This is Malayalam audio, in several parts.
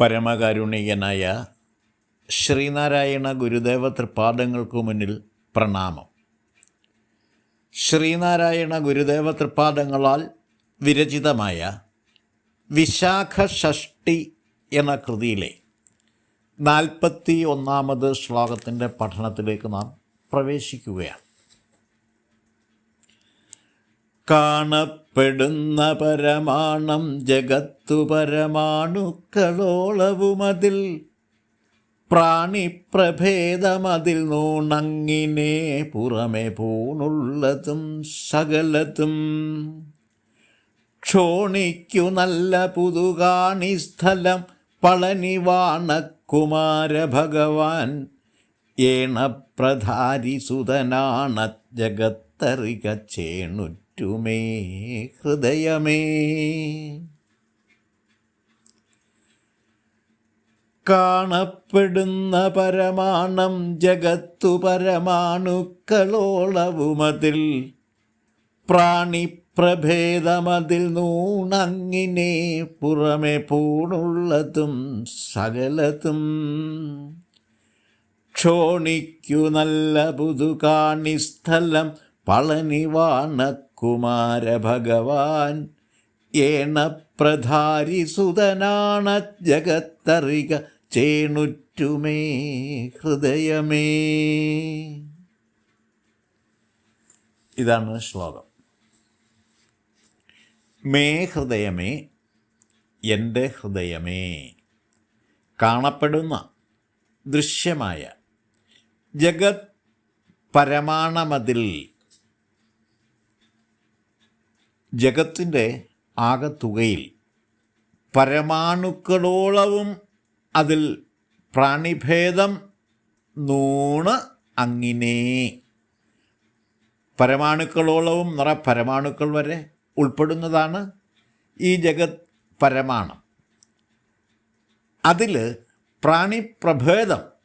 പരമകാരുണികനായ ശ്രീനാരായണ ഗുരുദേവ തൃപ്പാദങ്ങൾക്കു മുന്നിൽ പ്രണാമം. ശ്രീനാരായണ ഗുരുദേവ തൃപ്പാദങ്ങളാൽ വിരചിതമായ വിശാഖ ഷഷ്ടി എന്ന കൃതിയിലെ നാൽപ്പത്തി ഒന്നാമത് ശ്ലോകത്തിന്റെ പഠനത്തിലേക്ക് നാം പ്രവേശിക്കുകയാണ്. കാണപ്പെടുന്ന പരമാണം ജഗത്തു പരമാണുക്കളോളവുമതിൽ. പ്രാണിപ്രഭേദമതിൽ നൂണങ്ങിനെ പുറമെ പൂണുള്ളതും സകലതും. ക്ഷോണിക്കു നല്ല പുതുകാണി സ്ഥലം പളനിവാണക്കുമാര ഭഗവാൻ ഏണപ്രധാരി സുതനാണ ജഗത്തറിക ചേണുറ്റുമേ ഹൃദയമേ. കാണപ്പെടുന്ന പരമാണം ജഗത്തു പരമാണുക്കളോളവുമതിൽ. പ്രാണിപ്രഭേദമതിൽ നൂണങ്ങിനെ പുറമെ പൂണുള്ളതും സകലതും. ക്ഷോണിക്കു നല്ല പുതുകാണി സ്ഥലം പളനിവാണക്കുമാര ഭഗവാൻ ഏണപ്രധാരി സുതനാണ ജഗത്തറിക ചേണുറ്റുമേ ഹൃദയമേ. ഇതാണ് ശ്ലോകം. മേ ഹൃദയമേ എന്റെ ഹൃദയമേ. കാണപ്പെടുന്ന ദൃശ്യമായ ജഗത് പരമാണമതിൽ. ജഗത്തിന്റെ ആകത്തുകയിൽ പരമാണുക്കളോളവും അതിൽ പ്രാണിഭേദം നൂണ് അങ്ങിനെ. പരമാണുക്കളോളവും നിറ പരമാണുക്കൾ വരെ ഉൾപ്പെടുന്നതാണ് ഈ ജഗത് പരമാണം. അതിൽ പ്രാണിപ്രഭേദം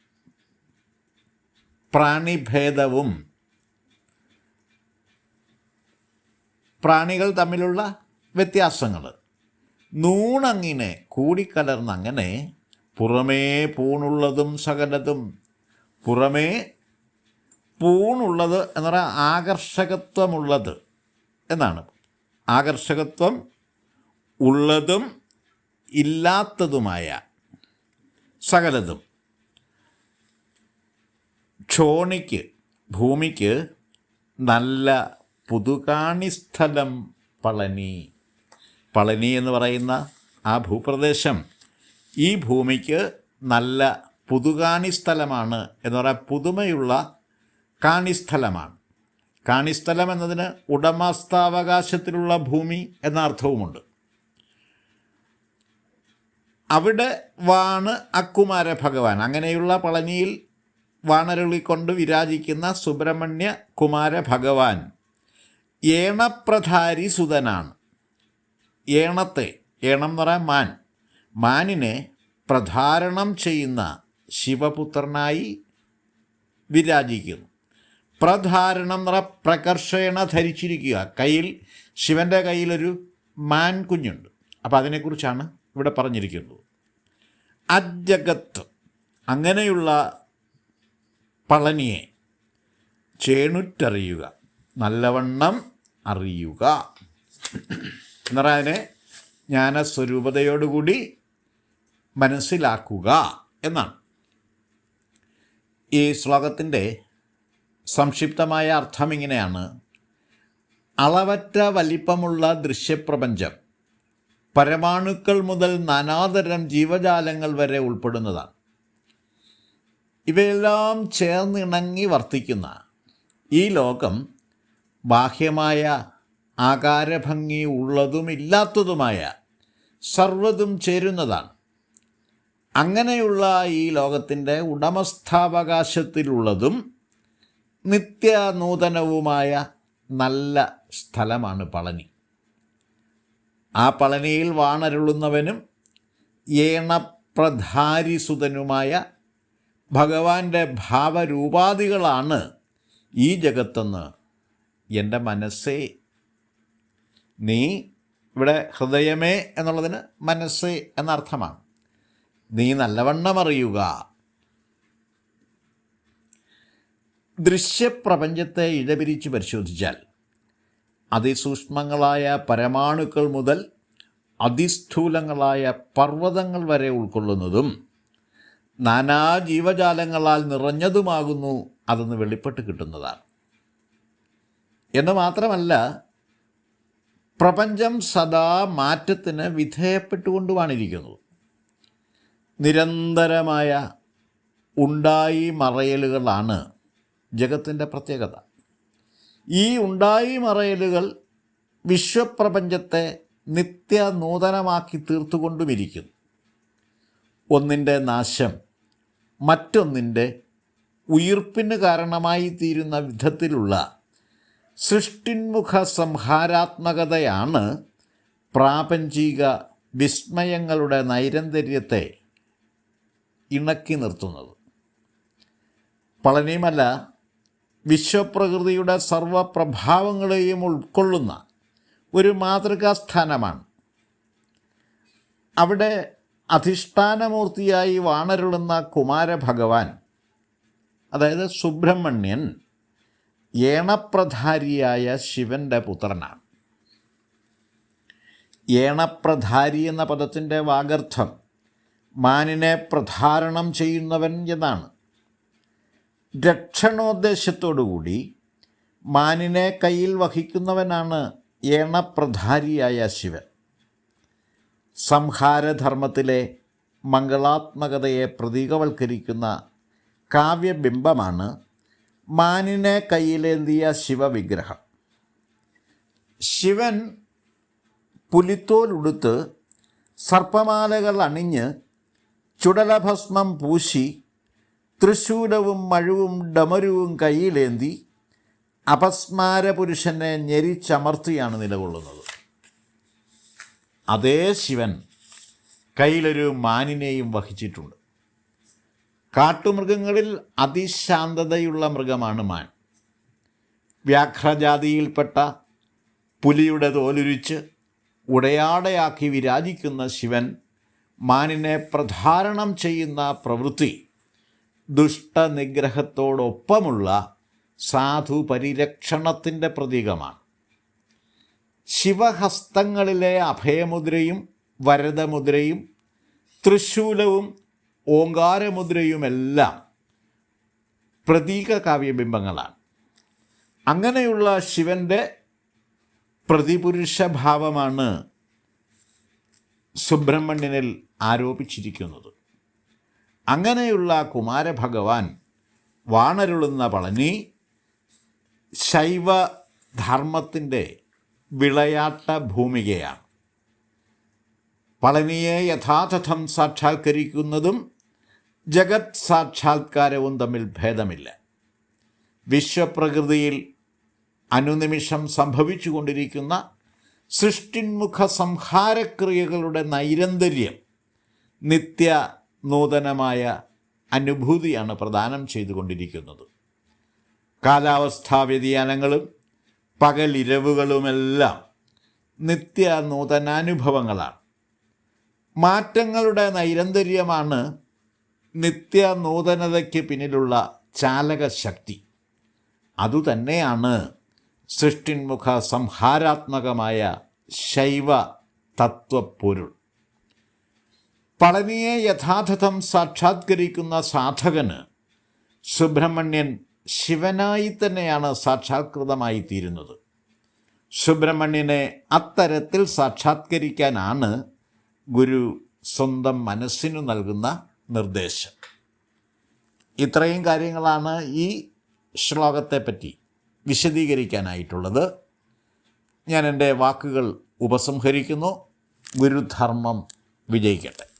പ്രാണിഭേദവും. പ്രാണികൾ തമ്മിലുള്ള വ്യത്യാസങ്ങൾ നൂണങ്ങിനെ കൂടിക്കലർന്നങ്ങനെ പുറമേ പൂണുള്ളതും സകലതും. പുറമേ പൂണുള്ളത് എന്ന് പറഞ്ഞാൽ ആകർഷകത്വമുള്ളത് എന്നാണ്. ആകർഷകത്വം ഉള്ളതും ഇല്ലാത്തതുമായ സകലതും. ക്ഷോണിക്ക് ഭൂമിക്ക് നല്ല പുതുകാണി സ്ഥലം പളനി. പളനി എന്ന് പറയുന്ന ആ ഭൂപ്രദേശം ഈ ഭൂമിക്ക് നല്ല പുതുകാണി സ്ഥലമാണ് എന്ന് പറയാൻ പുതുമയുള്ള കാണിസ്ഥലമാണ്. കാണിസ്ഥലം എന്നതിന് ഉടമസ്ഥാവകാശത്തിലുള്ള ഭൂമി എന്ന അർത്ഥവുമുണ്ട്. അവിടെ വാണ് അക്കുമാര ഭഗവാൻ. അങ്ങനെയുള്ള പളനിയിൽ വാണരുളിക്കൊണ്ട് വിരാജിക്കുന്ന സുബ്രഹ്മണ്യ കുമാര ഭഗവാൻ ഏണപ്രധാരി സുതനാണ്. ഏണത്തെ ഏണം എന്ന് പറയാൻ മാൻ. മാനിനെ പ്രധാരണം ചെയ്യുന്ന ശിവപുത്രനായി വിരാജിക്കുന്നു. പ്രധാരണം എന്ന് പറഞ്ഞാൽ പ്രകർഷേണ ധരിച്ചിരിക്കുക. കയ്യിൽ ശിവന്റെ കയ്യിലൊരു മാൻ കുഞ്ഞുണ്ട്. അപ്പോൾ അതിനെക്കുറിച്ചാണ് ഇവിടെ പറഞ്ഞിരിക്കുന്നത്. അജഗത്ത് അങ്ങനെയുള്ള പളനിയെ. ചേണുറ്ററിയുക. നല്ലവണ്ണം അറിയുക. എന്ന് പറഞ്ഞാൽ അതിനെ ജ്ഞാനസ്വരൂപതയോടുകൂടി മനസ്സിലാക്കുക എന്നാണ്. ഈ ശ്ലോകത്തിന്റെ സംക്ഷിപ്തമായ അർത്ഥം ഇങ്ങനെയാണ്. അളവറ്റ വലിപ്പമുള്ള ദൃശ്യപ്രപഞ്ചം പരമാണുക്കൾ മുതൽ നാനാതരം ജീവജാലങ്ങൾ വരെ ഉൾപ്പെടുന്നതാണ്. ഇവയെല്ലാം ചേർന്നിണങ്ങി വർത്തിക്കുന്ന ഈ ലോകം ബാഹ്യമായ ആകാരഭംഗി ഉള്ളതും ഇല്ലാത്തതുമായ സർവതും ചേരുന്നതാണ്. അങ്ങനെയുള്ള ഈ ലോകത്തിന്റെ ഉടമസ്ഥാവകാശത്തിലുള്ളതും നിത്യനൂതനവുമായ നല്ല സ്ഥലമാണ് പളനി. ആ പളനിയിൽ വാണരുളുന്നവനും ഏണപ്രധാരിസുതനുമായ ഭഗവാന്റെ ഭാവരൂപാദികളാണ് ഈ ജഗത്തെന്ന് എന്റെ മനസ്സേ. നീ ഇവിടെ ഹൃദയമേ എന്നുള്ളതിന് മനസ്സേ എന്നർത്ഥമാണ്. നീ നല്ലവണ്ണം അറിയുക. ദൃശ്യപ്രപഞ്ചത്തെ ഇഴപിരിച്ച് പരിശോധിച്ചാൽ അതിസൂക്ഷ്മങ്ങളായ പരമാണുക്കൾ മുതൽ അതിസ്ഥൂലങ്ങളായ പർവതങ്ങൾ വരെ ഉൾക്കൊള്ളുന്നതും നാനാ ജീവജാലങ്ങളാൽ നിറഞ്ഞതുമാകുന്നു അതെന്ന് വെളിപ്പെട്ട് കിട്ടുന്നതാണ്. എന്ന് മാത്രമല്ല പ്രപഞ്ചം സദാ മാറ്റത്തിന് വിധേയപ്പെട്ടുകൊണ്ടുമാണിരിക്കുന്നത് നിരന്തരമായ ഉണ്ടായി മറയലുകളാണ് ജഗത്തിന്റെ പ്രത്യേകത. ഈ ഉണ്ടായി മറയലുകൾ വിശ്വപ്രപഞ്ചത്തെ നിത്യനൂതനമാക്കി തീർത്തുകൊണ്ടുമിരിക്കുന്നു. ഒന്നിന്റെ നാശം മറ്റൊന്നിന്റെ ഉയിർപ്പിന് കാരണമായി തീരുന്ന വിധത്തിലുള്ള സൃഷ്ടിന്മുഖ സംഹാരാത്മകതയാണ് പ്രാപഞ്ചിക വിസ്മയങ്ങളുടെ നൈരന്തര്യത്തെ ഇണക്കി നിർത്തുന്നത്. പളനിയുമല്ല വിശ്വപ്രകൃതിയുടെ സർവപ്രഭാവങ്ങളെയും ഉൾക്കൊള്ളുന്ന ഒരു മാതൃകാസ്ഥാനമാണ്. അവിടെ അധിഷ്ഠാനമൂർത്തിയായി വാണരുളുന്ന കുമാരഭഗവാൻ അതായത് സുബ്രഹ്മണ്യൻ ഏണപ്രധാരിയായ ശിവന്റെ പുത്രനാണ്. ഏണപ്രധാരി എന്ന പദത്തിന്റെ വാഗർത്ഥം മാനിനെ പ്രധാരണം ചെയ്യുന്നവൻ എന്നാണ്. രക്ഷണോദ്ദേശത്തോടുകൂടി മാനിനെ കയ്യിൽ വഹിക്കുന്നവനാണ് ഏണപ്രധാരിയായ ശിവൻ. സംഹാരധർമ്മത്തിലെ മംഗളാത്മകതയെ പ്രതീകവൽക്കരിക്കുന്ന കാവ്യബിംബമാണ് മാനിനെ കയ്യിലേന്തിയ ശിവവിഗ്രഹം. ശിവൻ പുലിത്തോലുടുത്ത് സർപ്പമാലകൾ അണിഞ്ഞ് ചുടലഭസ്മം പൂശി തൃശൂലവും മഴുവും ഡമരുവും കയ്യിലേന്തി അപസ്മാരപുരുഷനെ ഞെരിച്ചമർത്തിയാണ് നിലകൊള്ളുന്നത്. അതേ ശിവൻ കയ്യിലൊരു മാനിനെയും വഹിച്ചിട്ടുണ്ട്. കാട്ടുമൃഗങ്ങളിൽ അതിശാന്തതയുള്ള മൃഗമാണ് മാൻ. വ്യാഘ്രജാതിയിൽപ്പെട്ട പുലിയുടെ തോലുരിച്ച് ഉടയാടയാക്കി വിരാജിക്കുന്ന ശിവൻ മാനിനെ പ്രധാരണം ചെയ്യുന്ന പ്രവൃത്തി ദുഷ്ടനിഗ്രഹത്തോടൊപ്പമുള്ള സാധു പരിരക്ഷണത്തിന്റെ പ്രതീകമാണ്. ശിവഹസ്തങ്ങളിലെ അഭയമുദ്രയും വരദമുദ്രയും തൃശൂലവും ഓങ്കാരമുദ്രയുമെല്ലാം പ്രതീക കാവ്യബിംബങ്ങളാണ് അങ്ങനെയുള്ള ശിവന്റെ പ്രതിപുരുഷഭാവമാണ് സുബ്രഹ്മണ്യനിൽ ആരോപിച്ചിരിക്കുന്നത്. അങ്ങനെയുള്ള കുമാരഭഗവാൻ വാണരുളുന്ന പളനി ശൈവധർമ്മത്തിന്റെ വിളയാട്ട ഭൂമികയാണ്. പളനിയെ യഥാതഥം സാക്ഷാത്കരിക്കുന്നതും ജഗത് സാക്ഷാത്കാരവും തമ്മിൽ ഭേദമില്ല. വിശ്വപ്രകൃതിയിൽ അനുനിമിഷം സംഭവിച്ചുകൊണ്ടിരിക്കുന്ന സൃഷ്ടിന്മുഖ സംഹാരക്രിയകളുടെ നൈരന്തര്യം നിത്യ നൂതനമായ അനുഭൂതിയാണ് പ്രദാനം ചെയ്തുകൊണ്ടിരിക്കുന്നത്. കാലാവസ്ഥാ വ്യതിയാനങ്ങളും പകലിരവുകളുമെല്ലാം നിത്യ നൂതനാനുഭവങ്ങളാണ് മാറ്റങ്ങളുടെ നൈരന്തര്യമാണ് നിത്യ നൂതനതയ്ക്ക് പിന്നിലുള്ള ചാലകശക്തി. അതുതന്നെയാണ് സൃഷ്ടിന്മുഖ സംഹാരാത്മകമായ ശൈവ തത്വപ്പൊരുൾ പളനിയെ യഥാർത്ഥം സാക്ഷാത്കരിക്കുന്ന സാധകന് സുബ്രഹ്മണ്യൻ ശിവനായി തന്നെയാണ് സാക്ഷാത്കൃതമായി തീരുന്നത് സുബ്രഹ്മണ്യനെ അത്തരത്തിൽ സാക്ഷാത്കരിക്കാനാണ് ഗുരു സ്വന്തം മനസ്സിനു നൽകുന്ന നിർദ്ദേശം. ഇത്രയും കാര്യങ്ങളാണ് ഈ ശ്ലോകത്തെപ്പറ്റി വിശദീകരിക്കാനായിട്ടുള്ളത്. ഞാൻ എന്റെ വാക്കുകൾ ഉപസംഹരിക്കുന്നു. ഗുരുധർമ്മം വിജയിക്കട്ടെ.